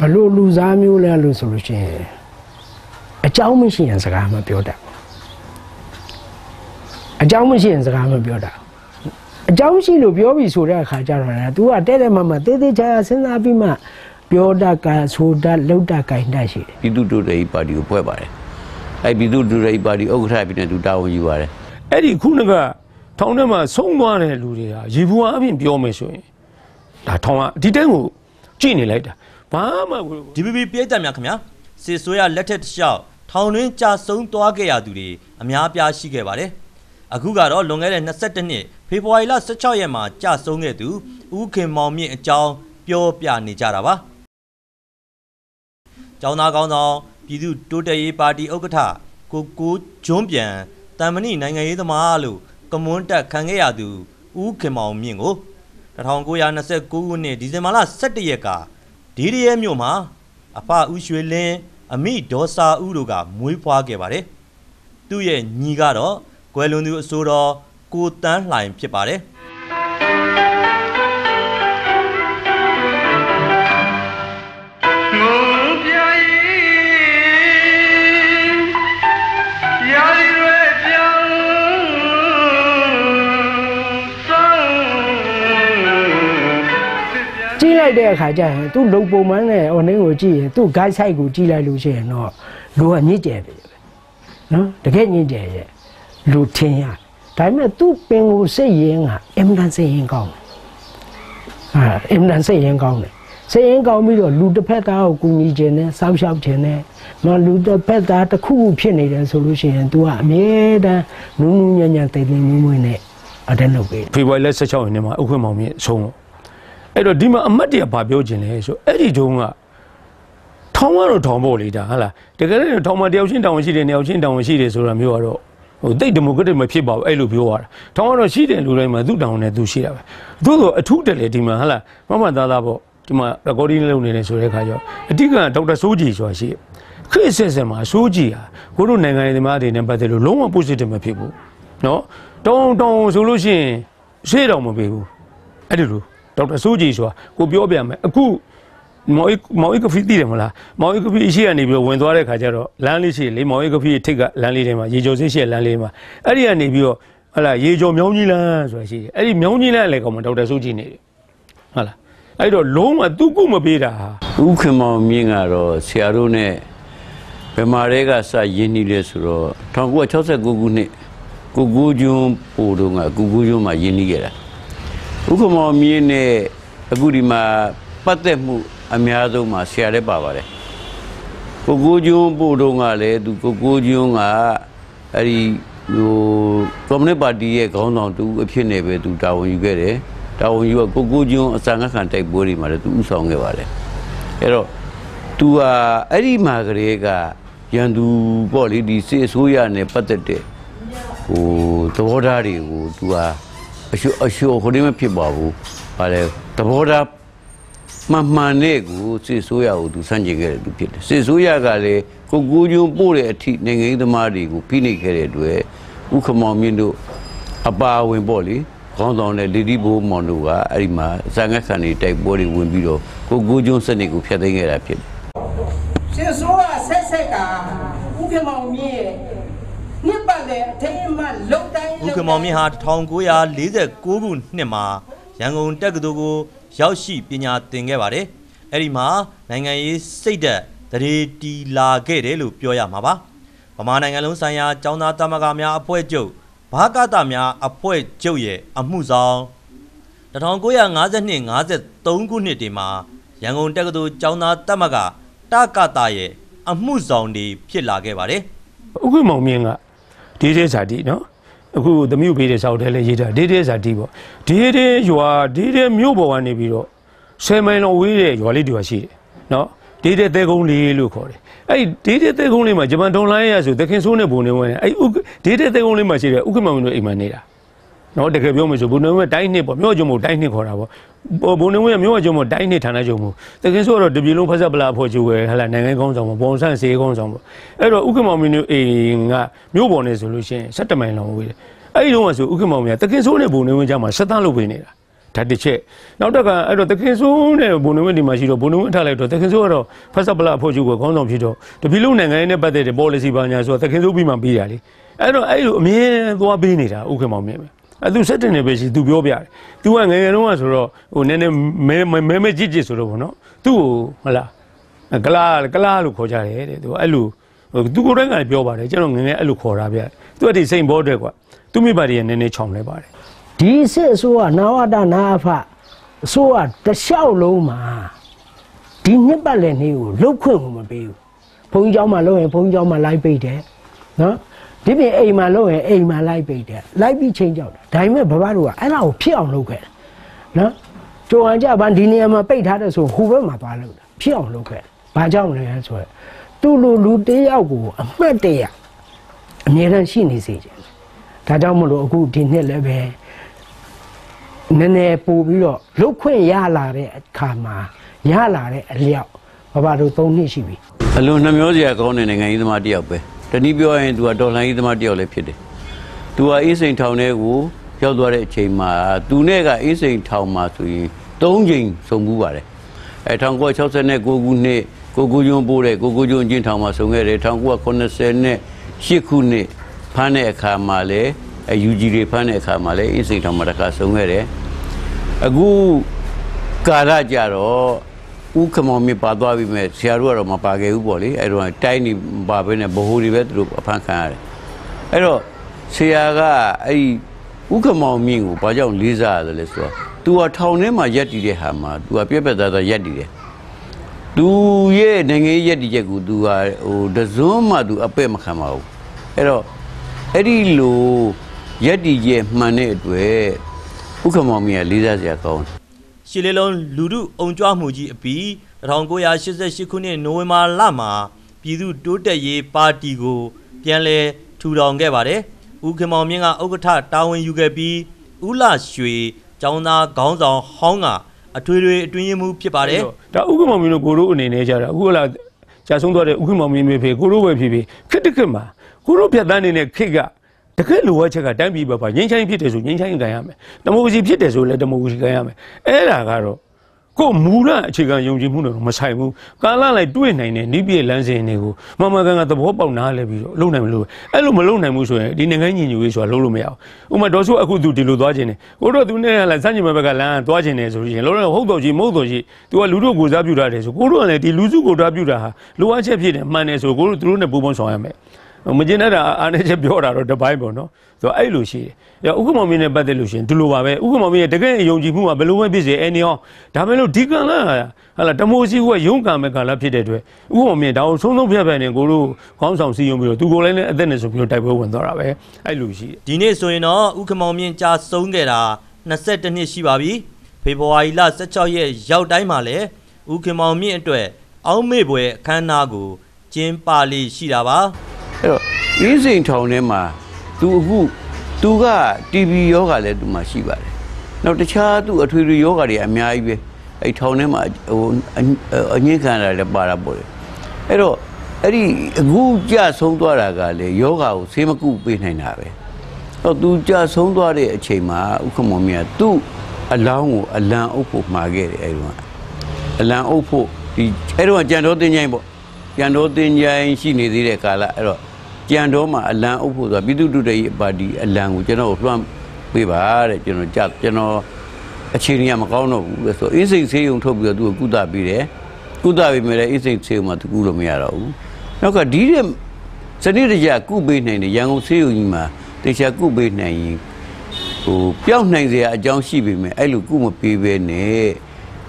ဘလို့လူစားမျိုးလဲလို့ဆိုလို့ရှိရင်အကြောင်းမရှိရင်စကားမပြောတတ်ဘူးအကြောင်းမရှိရင်စကားမပြောတတ်ဘူးအကြောင်းရှိလို့ပြောပြီဆိုတဲ့အခါကျတော့လေ तू ကတဲ့တဲ့မမတေးသေးချာချာစဉ်းစားပြီးမှပြောတတ်ကဆိုတတ်လုပ်တတ်ကြိုင်တတ်ရှိတယ်ပြည်သူ့တိုးတက်ရေးပါတီကိုဖွဲ့ပါတယ်အဲပြည်သူ့တိုးတက်ရေးပါတီဥက္ကဋ္ဌဖြစ်နေသူတာဝန်ယူပါတယ်အဲ့ဒီခုနကထောင်ထဲမှာဆုံးသွားတဲ့လူတွေကရေဘူးအပြင်ပြောမယ်ဆိုရင်ဒါထောင်ကဒီတိုင်းကို ကြည့်နေလိုက်တာဘာမှကို DPP ပြည်သက်များခင်ဗျာစစ်ဆိုးရလက်ထက်တစ်လျှောက်ထောင်တွင်းကြာဆုံးသွားခဲ့ရသူတွေအများအပြားရှိခဲ့ပါတယ်အခုကတော့လွန်ခဲ့တဲ့22နှစ်ဖေဖော်ဝါရီလ16ရက်မှာကြာဆုံးခဲ့သူဦးခင်မောင်မြင့်အကြောင်းပြောပြနေကြတာပါကျောင်းသားကောင်းဆောင်ပြည်သူတိုးတက်ရေးပါတီဥက္ကဋ္ဌကိုကိုဂျွန်းပြန်တန်မဏိနိုင်ငံရေးသမားလို့ကမွန်းတက်ခံခဲ့ရသူဦးခင်မောင်မြင့်ကို 1929ခုနှစ်ဒီဇင်ဘာလ17ရက်ကဒီဒီရဲမြို့မှာအဖဦးရွှေလင်းအမိဒေါ်စာဦးတို့ကမွေးဖွားခဲ့ပါတယ်။သူ့ရဲ့ညီကတော့ကွယ်လွန်သူအစိုးတော်ကိုတန်းလှိုင်ဖြစ်ပါတယ်။ တဲ့အခါကျရင်သူလုံပုံမှန်နဲ့ဟိုနင်းကိုကြည့်ရင်သူ guide site ကိုကြည့်လိုက်လို့ရှိရင်တော့လူကညစ်ကြတယ်ပဲနော်တကယ်ညစ်ကြရဲ့လူထင်ရဒါပေမဲ့သူပင်ကိုစိတ်ရင်ကအင်မတန်စိတ်ရင်ကောင်းတယ်ဟာအင်မတန်စိတ်ရင်ကောင်းတယ်စိတ်ရင်ကောင်းပြီးတော့လူတစ်ဖက်သားကိုကူညီခြင်းနဲ့စောင့်ရှောက်ခြင်းနဲ့နော်လူတစ်ဖက်သားတစ်ခုခုဖြစ်နေတယ်ဆိုလို့ရှိရင် तू ကအမြဲတမ်းနူးနူးညံ့ညံ့တိတ်တိတ်မွေးမွေးနဲ့အတက်လုပ်ပေးတယ်ဖေဖော်ဝါရီလ16ရက်နေ့မှာဥက္ကဋ္ဌမောင်မြင့်ဆုံးတော့ အဲ့တော့ဒီမှာအမတ်တရဘာပြောခြင်းလဲဆိုအဲ့ဒီတုန်းကထောင်ကတော့ထောင်ဖို့လေဒါဟာလားတကယ်လည်းထောင်မှာတယောက်ချင်းတောင်ရှိတယ်နှစ်ယောက်ချင်းတောင်ရှိတယ်ဆိုတာမျိုးကတော့ဟိုတိတ်ဒီမိုကရက်တစ်မဖြစ်ပါဘူးအဲ့လိုပြောရတာထောင်ကတော့ရှိတယ်လူတိုင်းမှာသူ့တောင်နဲ့သူရှိတာပဲသို့သောအထူးတယ်လေဒီမှာဟာလားမမသားသားပေါ့ဒီမှာ recording လုပ်နေတယ်ဆိုတဲ့ခါကျတော့အဓိကဒေါက်တာစိုးကြည်ဆိုတာရှိတယ်ခရစ်ဆက်ဆက်မှာစိုးကြည်ဟာကိုတို့နိုင်ငံရေးသမားတွေနဲ့ပတ်သက်လို့လုံးဝ positive မဖြစ်ဘူးနော်တောင်းတောင်းဆိုလို့ရှိရင်ရှေ့တော်မပေးဘူးအဲ့ဒီလို ဒေါက်တာစိုးကြည်ဆိုတာကိုပြောပြမယ်အခုမော်မော်ကဖီတည်တယ်မလားမော်ကဖီရှိကနေပြီးတော့ဝင်သွားတဲ့ခါကျတော့လမ်းလေးရှိလေမော်ကဖီထိတ်ကလမ်းလေးထဲမှာရေကြော်စင်းရှိတဲ့လမ်းလေးမှာအဲ့ဒီကနေပြီးတော့ဟလာရေကြော်မြောင်းကြီးလမ်းဆိုတာရှိတယ်အဲ့ဒီမြောင်းကြီးလမ်းလည်းကောင်မဒေါက်တာစိုးကြည်နေတယ်ဟုတ်လားအဲ့တော့လုံးဝသူ့ကုမပေးတာဟာဥက္ကမောင်မြင့်ကတော့ဆရာတို့နဲ့ဗမာတွေကစရင်းနှီးလဲဆိုတော့1969ခုနှစ်ကိုကိုကျွန်းပို့တော့ကကိုကိုကျွန်းမှာရင်းနှီးခဲ့တာ ဥက္ကမောင်မြင့်နဲ့အခုဒီမှာပတ်သက်မှုအများဆုံးမှာဆရာလည်းပါပါတယ်ကိုကိုကျွန်းပို့တော့ကလည်းသူကိုကိုကျွန်းကအဲ့ဒီဟိုကွန်မြူနစ်ပါတီရဲ့ခေါင်းဆောင်တူအဖြစ်နဲ့ပဲသူတာဝန်ယူခဲ့တယ်တာဝန်ယူကကိုကိုကျွန်းအစံငတ်ခံတိုက်ပွဲတွေမှာလည်းသူဥဆောင်ခဲ့ပါတယ်အဲ့တော့ तू ဟာအဲ့ဒီမှာကလေးကရန်သူပေါ့လေဒီစစ်အစိုးရနဲ့ပတ်သက်တဲ့ဟိုသဘောထားတွေကို तू ဟာ အရှုအရှုဟိုဒီမဖြစ်ပါဘူး။ဗါလေသဘောထားမှန်မှန်နဲ့ကိုစစ်အစိုးရကို तू စန့်ကျင်ခဲ့တယ်သူဖြစ်တယ်။စစ်အစိုးရကလည်းကိုကိုကျုံပို့တဲ့အထိနိုင်ငံရေးသမားတွေကိုဖိနှိပ်ခဲ့တဲ့အတွက်ဥက္ကမောင်မြင့်တို့အပါအဝင်ပေါ့လေခေါင်းဆောင်တဲ့လေဒီဘိုးမောင်တို့ကအဲ့ဒီမှာဇာငတ်ခံတွေတိုက်ပွဲတွေဝင်ပြီးတော့ကိုကိုကျုံစနစ်ကိုဖျက်သိမ်းခဲ့တာဖြစ်တယ်စစ်ဆိုးကဆက်ဆက်ကဥက္ကမောင်မြင့်ရဲ့နှစ်ပ တ်လည်အထိမ်းအမှတ်လုံတိုင်းဦးခင်မောင်မြင့်ဟာ1946ခုနှစ်မှာရန်ကုန်တက္ကသိုလ်ကိုရောက်ရှိပညာသင်ခဲ့ပါတယ်။အဲ့ဒီမှာနိုင်ငံရေးစိတ်ဓာတ်တရေတီလာခဲ့တယ်လို့ပြောရမှာပါ။ဗမာနိုင်ငံလုံးဆိုင်ရာចောင်းသားသမဂ္ဂများအဖွဲ့ချုပ်ဘာကတများအဖွဲ့ချုပ်ရဲ့အမှုဆောင်1952-53ခုနှစ်တည်းမှာရန်ကုန်တက္ကသိုလ်ចောင်းသားသမဂ္ဂတကတရဲ့အမှုဆောင်တွေဖြစ်လာခဲ့ပါတယ်။ဥက္ကမောင်မြင့်က ဒေးဒေးဇာတိနော်အခုသမီးကိုပေးတဲ့စောက်ထဲလည်းရေးတာဒေးဒေးဇာတိပေါ့ဒေးဒေးရွာဒေးဒေးမြို့ပေါ်ကနေပြီးတော့ဆယ်မိုင်လောက်ဝေးတဲ့ရွာလေးတူရှိတယ်နော်ဒေးဒေးသဲကုန်းလေးလို့ခေါ်တယ်အဲ့ဒီဒေးဒေးသဲကုန်းလေးမှာဂျပန်ဒေါန်လိုင်းရဆိုသခင်ဆိုးနဲ့ဘုံနေဝင်တယ်အဲ့ဥက္ကဒေးဒေးသဲကုန်းလေးမှာရှိတဲ့ဥက္ကမောင်မြင့်တို့အိမ်မှာနေတာ နော်တကယ်ပြောမယ်ဆိုဘုံနေဝင်တိုင်းနှစ်ပေါ့မြို့ကျုံမို့တိုင်းနှစ်ခေါ်တာပေါ့ဘုံနေဝင်ကမြို့ကျုံမို့တိုင်းနှစ်ဌာနကျုံမို့တခင်ဆိုးကတော့တပြည်လုံးဖက်ဆက်ပလာဖို့ကျူဝဲဟလာနိုင်ငံကောင်းဆောင်ပေါ့ပုံဆန့်စေးကောင်းဆောင်ပေါ့အဲ့တော့ဥက္ကမောင်မြင့်တို့အိမ်ကမြို့ပေါ်နေဆိုလို့ရှိရင်17မိုင်လောက်ဝေးတယ်အဲ့ဒီတော့ဆိုဥက္ကမောင်မြင့်တခင်ဆိုးနဲ့ဘုံနေဝင်ကြမှာဆက်တန်းလုပ်ပေးနေတာဒါတစ်ချက်နောက်တစ်ခါအဲ့တော့တခင်ဆိုးနဲ့ဘုံနဝင်းဒီမှာရှိတော့ဘုံနဝင်းထားလိုက်တော့တခင်ဆိုးကတော့ဖက်ဆပ်ပလာဖို့ချုပ်ကခေါင်းဆောင်ဖြစ်တော့တပီလုံးနိုင်ငံရေးနဲ့ပတ်သက်တဲ့ policy ဘာညာဆိုတော့တခင်ဆိုးပြီးမှပြီးတာလေအဲ့တော့အဲ့လိုအမြဲသွားပေးနေတာဥက္ကမောင်မြင်ပဲ အဲသူ17နှစ်ပဲရှိသူပြောပြတယ်။ तू ကငယ်ငယ်တုန်းကဆိုတော့ဟိုနည်းနည်းမဲမဲမဲကြည့်ကြည့်ဆိုတော့ဗောနော်။သူ့ကိုဟလာကလားကလားလို့ခေါ်ကြတယ်တဲ့သူအဲ့လိုသူကိုယ်တိုင်ကပြောပါတယ်ကျွန်တော်ငငယ်အဲ့လိုခေါ်တာဗျသူကဒီစိန်ဘောတွေကွာသူမိဘတွေနည်းနည်းချောင်လဲပါတယ်ဒီစစ်အစိုးရနာဝတနာအဖအစိုးရတလျှောက်လုံးမှာဒီနှစ်ပတ်လည်နေ့ကိုလှုပ်ခွင့်ကိုမပေးဘူးဘုန်းကြီးเจ้าမှာလှုပ်ရင်ဘုန်းကြီးเจ้าမှာလိုက်ပိတ်တယ်နော် ဒီပြင်အိမ်မှာလုပ်ရင်အိမ်မှာလိုက်ပိတ်တယ်လိုက်ပြီးချိန်ကြောက်တယ်ဒါပေမဲ့ဘဘတို့ကအဲ့ဒါကိုဖြစ်အောင်လုပ်ခဲ့တယ်နော်ကြိုဟန်ကြပန်းဒီနေရာမှာပိတ်ထားတဲ့ဆိုဟိုဘက်မှာသွားလို့တယ်ဖြစ်အောင်လုပ်ခဲ့တယ်ဘာကြောင့်လဲဆိုတော့သူ့လူလူတယောက်ကိုအမှတ်တရအမြဲတမ်းရှိနေစေချင်တယ်ဒါကြောင့်မလို့အခုဒီနှစ်လည်းပဲနည်းနည်းပို့ပြီးတော့လုတ်ခွင့်ရလာတဲ့အခါမှာရလာတဲ့အလျောက်ဘာဘာတို့၃နှစ်ရှိပြီအလွန်နှမျောစရာကောင်းတဲ့နိုင်ငံရေးသမားတစ်ယောက်ပဲ တနည်းပြောရင် तू ကဒေါ်လာရေးသမားတစ်ယောက်လည်းဖြစ်တယ် तू ကအေးစိန်ထောင်ထဲကိုရောက်သွားတဲ့အချိန်မှာ तू နဲ့ကအေးစိန်ထောင်မှာဆိုရင်၃ချိန်ဆုံမှုပါတယ်အဲ1969ခုနှစ်ကိုကိုကျွန်းပိုးတဲ့ကိုကိုကျွန်းအချင်းထောင်မှာဆုံခဲ့တယ်1980နဲ့8ခုနှစ်ဖမ်းတဲ့အခါမှာလည်းအဲ UG တွေဖမ်းတဲ့အခါမှာလည်းအေးစိန်ထောင်မှာတစ်ခါဆုံခဲ့တယ်အခုကာရကြတော့ ဥက္ကမောင်မြပါသွားပြီမဲ့ဆရာတို့ကတော့မပါခဲ့ဘူးပေါ့လေအဲ့တော့တိုင်းနေမပါဘဲနဲ့ဘ ਹੁ တွေပဲသူတို့အဖမ်းခံရတယ်အဲ့တော့ဆရာကအဲ့ဒီဥက္ကမောင်မြင့်ကိုဘာကြောင့်လေးစားရတယ်လဲဆိုတော့ तू ကထောင်ထဲမှာရက်တည်တဲ့ဟာမှာ तू ကပြက်ပြက်သားသားရက်တည်တယ် तू ရဲ့နိုင်ငံရေးရက်တည်ချက်ကို तू ကဟိုတစွန်းမှ तू အပဲ့မခံပါဘူးအဲ့တော့အဲ့ဒီလိုရက်တည်ချက်မှန်တဲ့အတွက်ဥက္ကမောင်မြင့်ကလေးစားစရာကောင်းတယ် ရှစ်လေးလုံးလူထုအုံကြွမှုကြီးအပြီး1988ခုနှစ်နိုဝင်ဘာလမှာပြည်သူတိုးတက်ရေးပါတီကိုပြန်လည်ထူထောင်ခဲ့ပါတယ်။ဦးခင်မောင်မြင့်ကဥက္ကဋ္ဌတာဝန်ယူခဲ့ပြီးဦးလာရွှေကျောင်းသားခေါင်းဆောင်ဟောင်းကအထွေထွေအတွင်းရေးမှူးဖြစ်ပါတယ်။ဒါဥက္ကမောင်မင်းတို့ကိုတို့အနေနဲ့ကြတာအခုကလာကြာဆုံးသွားတဲ့ဥက္ကမောင်မင်းမေဖေကိုတို့ပဲဖြစ်ဖြစ်ခစ်တခစ်မှာကိုတို့ဖြတ်တန်းနေတဲ့ခစ်က တကယ်လိုအပ်ချက်ကတိုင်းပြည်ဘက်ပါငင်းချိုင်းဖြစ်တယ်ဆိုငင်းချိုင်းကန်ရမယ်တမိုကရေစီဖြစ်တယ်ဆိုလည်းတမိုကရေစီကန်ရမယ်အဲ့ဒါကတော့ကိုမူလအခြေခံယုံကြည်မှုတွေမဆိုင်ဘူးကာလလိုက်တွေ့နိုင်တဲ့နိပြည့်လမ်းစဉ်တွေကိုမမကန်ကသဘောပေါက်နားလဲပြီးတော့လုံနိုင်မလို့အဲ့လိုမလုံနိုင်ဘူးဆိုရင်ဒီနိုင်ငံညီညွတ်ရေးဆိုတာလုံးလို့မရဘူးဥပမာဒေါ်စုအခုသူဒီလိုသွားခြင်းတယ်ကိုတို့သူနဲ့လည်းစัญญမဘက်ကလမ်းသွားခြင်းတယ်ဆိုလို့ရှိရင်လုံးလုံးဟုတ်တော်ကြီးမဟုတ်တော်ကြီးသူကလူတို့ကိုစားပြုတာတယ်ဆိုကိုတို့ကလည်းဒီလူစုကိုစားပြုတာဟာလိုအပ်ချက်ဖြစ်တယ်မှန်တယ်ဆိုကိုတို့သူတို့နဲ့ပူးပေါင်းဆောင်ရမယ် မကျင်တဲ့တာအားနေချက်ပြောတာတော့တပိုင်းပေါ့နော်ဆိုတော့အဲ့လိုရှိတယ်။ဥက္ကမောင်မင်းနဲ့ပတ်သက်လို့ရှိရင်ဒီလိုပါပဲဥက္ကမောင်မင်းရဲ့တကယ်ယုံကြည်မှုကဘယ်လိုပဲဖြစ်စေအဲနေအောင်ဒါပဲလို့ဒီကံလာဟာလာတမိုးစီကရုံးကံမဲ့ကံလာဖြစ်တဲ့အတွက်ဥက္ကမောင်မင်းဒါအောင်ဆုံးဆုံးဖြတ်ဖြတ်နေကိုတို့ခေါင်းဆောင်စီယုံပြီးတော့သူကိုယ်လည်းလည်းအသက်နဲ့ဆိုပြီးတော့တိုက်ပွဲဝင်သွားတာပဲအဲ့လိုရှိတယ်ဒီနေ့ဆိုရင်တော့ဥက္ကမောင်မြင့်ကြာဆုံးခဲ့တာ22နှစ်ရှိပါပြီဖေဖော်ဝါရီလ16ရက်ရောက်တိုင်းမှာလဲဥက္ကမောင်မြင့်အတွက်အောင်းမေပွဲအခမ်းအနားကိုကျင်းပလေးရှိတာပါ အဲ့တော့အင်းစိန်ထောင်ထဲမှာသူအခုသူက TB ယောဂါလည်းသူမှရှိပါတယ်နောက်တခြားသူအထွေထွေယောဂါတွေအများကြီးပဲအဲ့ထောင်ထဲမှာဟိုအငင်းခံတာလည်းပါတာပေါ့လေအဲ့တော့အဲ့ဒီအခုကြဆုံးသွားတာကလေယောဂါကိုဆေးမကုပေးနိုင်တာပဲတော့ तू ကြဆုံးသွားတဲ့အချိန်မှာဥက္ကမောင်မြတ်သူ့အလောင်းကိုအလံအုပ်ဖို့မှာခဲ့တယ်အဲ့ဒီမှာအလံအုပ်ဖို့ဒီအဲ့တော့ကြံတော်တင်ကြိုင်းပေါ့ကြံတော်တင်ကြိုင်းရှိနေသေးတဲ့ကာလအဲ့တော့ ကြံတော်မှာအလံအုပ်ဖို့ဆိုတာပြည်သူ့တူတရေးပါတီအလံကိုကျွန်တော်လွှမ်းပေးပါတဲ့ကျွန်တော်ကြကျွန်တော်အခြေအနေကမကောင်းတော့ဘူးလေဆိုအင်းစိတ်ဆေးရုံထုတ်ပြီးတော့သူကကုသပေးတယ်ကုသပေးမယ်လေအင်းစိတ်ဆေးရုံမှာသူကုလို့မရတော့ဘူးနောက်ကဒီတဲ့စနစ်တကျကုပေးနိုင်တယ်ရန်ကုန်ဆေးရုံကြီးမှာတေချာကုပေးနိုင်ရင်ဟိုပျောက်နိုင်စရာအကြောင်းရှိပေမဲ့အဲ့လိုကုမပေးပဲနဲ့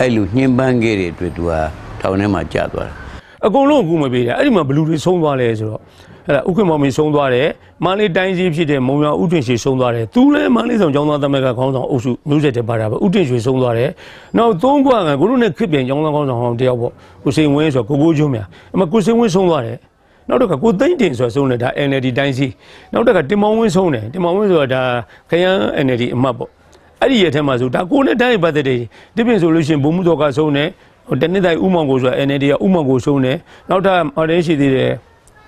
အဲ့လိုညှဉ်းပန်းခဲ့တဲ့အတွက်သူကထောင်ထဲမှာကြာသွားတာအကုန်လုံးအခုမပေးတယ်အဲ့ဒီမှာဘလူတွေဆုံးသွားလဲဆိုတော့ အဲ့ဒါဥက္ကမောင်မင်းဆုံးသွားတယ်မန္တလေးတိုင်းကြီးဖြစ်တဲ့မုံရွာဥထွင်ရှိဆုံးသွားတယ်သူလည်းမန္တလေးဆောင်ကျောင်းသားသမဂ္ဂခေါင်းဆောင်အုပ်စုမျိုးဆက်တဲ့ပါတာပဲဥထွင်ရှိဆုံးသွားတယ်နောက်သုံးခွကကိုတို့နဲ့ခစ်ပြန်ကျောင်းသားခေါင်းဆောင်ဟောင်းတယောက်ပေါ့ကိုစိန်ဝင်းဆိုတော့ကိုကိုကျွန်းမြအမကိုစိန်ဝင်းဆုံးသွားတယ်နောက်တော့ကကိုသိမ့်တင်ဆိုဆုံးတယ်ဒါ NLD တိုင်းစီနောက်တော့ကတင်မောင်ဝင်းဆုံးတယ်တင်မောင်ဝင်းဆိုတာဒါခရမ်း NLD အမတ်ပေါ့အဲ့ဒီရဲ့ထဲမှာဆိုဒါကိုနဲ့တိုင်းပတ်သက်တယ်ဒီပြင်ဆိုလို့ရှိရင်ဘုံမှုတော်ကဆုံးတယ်ဟိုတနေ့တိုင်းဥမောင်ကိုဆိုတာ NLD ကဥမောင်ကိုဆုံးတယ်နောက်ထပ်ဟော်တင်းရှိသေးတယ်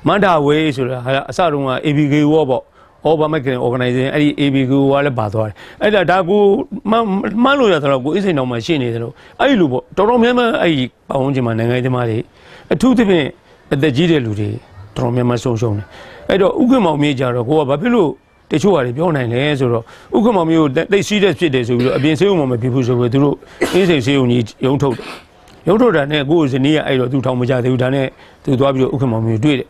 မန္တာဝေးဆိုတာဟာအစတုန်းက ABK ဝေါ်ပေါ့ဩ All Burmese Organization အဲ့ဒီ ABQ ကလည်းပါသွားတယ်အဲ့ဒါဒါကိုမှန်မှန်လို့ရသလားကိုအစ်စိန်တော်မှာရှင်းနေတယ်လို့အဲ့ဒီလိုပေါ့တော်တော်များများအဲ့ဒီပတ်ဝန်းကျင်မှာနိုင်ငံရေးသမားတွေအထူးသဖြင့်အသက်ကြီးတဲ့လူတွေတော်တော်များများဆုံးရှုံးတယ်အဲ့တော့ဥက္ကမောင်မြေကြတော့ကိုကဘာဖြစ်လို့တချို့ဟာတွေပြောနိုင်လဲဆိုတော့ဥက္ကမောင်မျိုးတိတ်စီးတဲ့ဖြစ်တယ်ဆိုပြီးတော့အပြင်ဆေးုံမှာမဖြစ်ဘူးဆိုပြီးသူတို့အင်းစိန်ဆေးုံကြီးရုံထုတ်တယ်ရုံထုတ်တာနဲ့ကိုယ်ဇနီးကအဲ့တော့သူထောင်မကြသေးဘူးဒါနဲ့သူသွားပြီးတော့ဥက္ကမောင်မျိုးတွေ့တယ်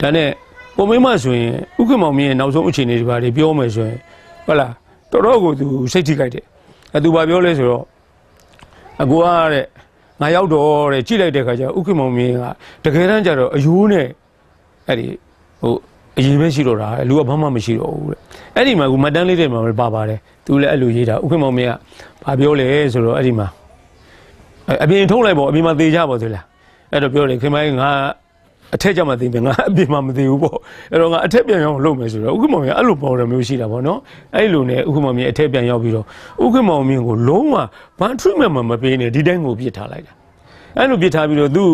ဒါနဲ့ပုံမိမဆိုရင်ဥက္ကမောင်မျိုးရဲ့နောက်ဆုံးအခြေအနေတွေဘာတွေပြောမယ်ဆိုရင်ဟုတ်လားတော်တော်ကိုသူစိတ်ထိခိုက်တယ်အဲသူဘာပြောလဲဆိုတော့အကူအားတဲ့ငါရောက်တော့တဲ့ကြည့်လိုက်တဲ့ခါကျဥက္ကမောင်မျိုးကတကယ်တမ်းကျတော့အယိုးနဲ့အဲ့ဒီဟိုအရင်ပဲရှိတော့တာလူကဘာမှမရှိတော့ဘူးတဲ့အဲ့ဒီမှာကမတန်းလေးတွေမှာပါပါတယ်သူလည်းအဲ့လိုရေးတာဥက္ကမောင်မင်းကဘာပြောလဲဆိုတော့အဲ့ဒီမှာအပြင်ထုံးလိုက်ပေါ့အပြင်မှာသေကြပေါ့သူလားအဲ့တော့ပြောတယ်ခင်မကြီးငါ အထက်ကျမှသိမယ်ငါအပြင်မှာမသိဘူးပေါ့အဲ့တော့ငါအထက်ပြန်ရောက်လုပ်မယ်ဆိုတော့ဥက္ကမောင်မင်းအဲ့လိုပေါ်တယ်မျိုးရှိတာပေါ့နော်အဲ့လိုနဲ့ဥက္ကမောင်မင်းအထက်ပြန်ရောက်ပြီးတော့ဥက္ကမောင်မင်းကိုလုံးဝဘာ treatment မှမပေးနဲ့ဒီတိုင်းကိုပြစ်ထားလိုက်တာအဲ့လိုပြစ်ထားပြီးတော့သူ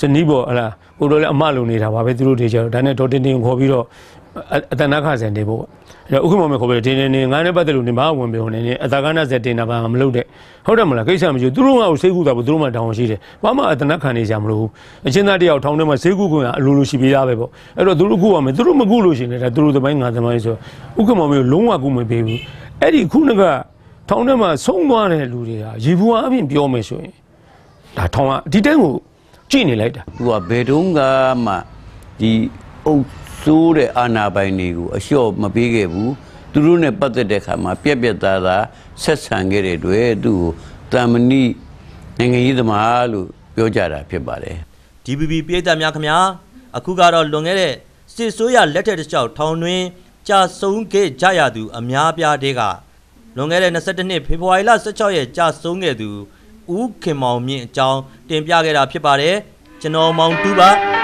ဇနီးပေါ့ဟလားကိုတို့လည်းအမလုံနေတာပါပဲသူတို့တွေကြတော့ဒါနဲ့ဒေါ်တင်တင်ခေါ်ပြီးတော့ အတန်နာခဆန်တယ်ပေါ့အဲ့တော့ဥက္ကမောင်မခေါ်ပြီးတင်တင်နေငါနဲ့ပတ်သက်လို့နေမဝင်ပြောနေနေအတာကနာဇက်တင်တာပါမလုပ်တဲ့ဟုတ်တယ်မလားကိစ္စမရှိဘူးသူတို့ကဆေးကူတာပေါ့သူတို့မှတောင်းရှိတယ်ဘာမှအတနာခံနေကြမလို့အချင်းသားတယောက်ထောင်းထဲမှာဆေးကူကွင်ကအလိုလိုရှိပေးရပဲပေါ့အဲ့တော့သူတို့ကူရမယ်သူတို့မကူလို့ရှိရင်လည်းဒါသူတို့သမိုင်းငါသမိုင်းဆိုဥက္ကမောင်မျိုးလုံးဝကူမပေးဘူးအဲ့ဒီခုနကထောင်းထဲမှာဆုံးသွားတဲ့လူတွေကရေဘူးအပြင်ပြောမယ်ဆိုရင်ဒါထောင်းကဒီတိုင်းကိုကြည့်နေလိုက်တာသူကဘယ်တုန်းကမှဒီအုပ် စိုးတဲ့အာဏာပိုင်တွေကိုအလျှော့မပေးခဲ့ဘူးသူတို့နဲ့ပတ်သက်တဲ့ခါမှာပြက်ပြက်သားသားဆက်ဆံခဲ့တဲ့အတွက်သူ့ကိုတာမဏိနိုင်ငံရေးသမားလို့ပြောကြတာဖြစ်ပါတယ် DBB ပြည်သက်များခင်ဗျာအခုကတော့လွန်ခဲ့တဲ့စစ်ဆိုးရလက်ထက်တစ်လျှောက်ထောင်တွင်ကြာဆုံးခဲ့ကြရသူ အများပြားတဲ့ကလွန်ခဲ့တဲ့22နှစ်ဖေဖော်ဝါရီလ16ရက်ကြာဆုံးခဲ့သူဦးခင်မောင်မြင့်အကြောင်းတင်ပြခဲ့တာဖြစ်ပါတယ်ကျွန်တော်မောင်တူပါ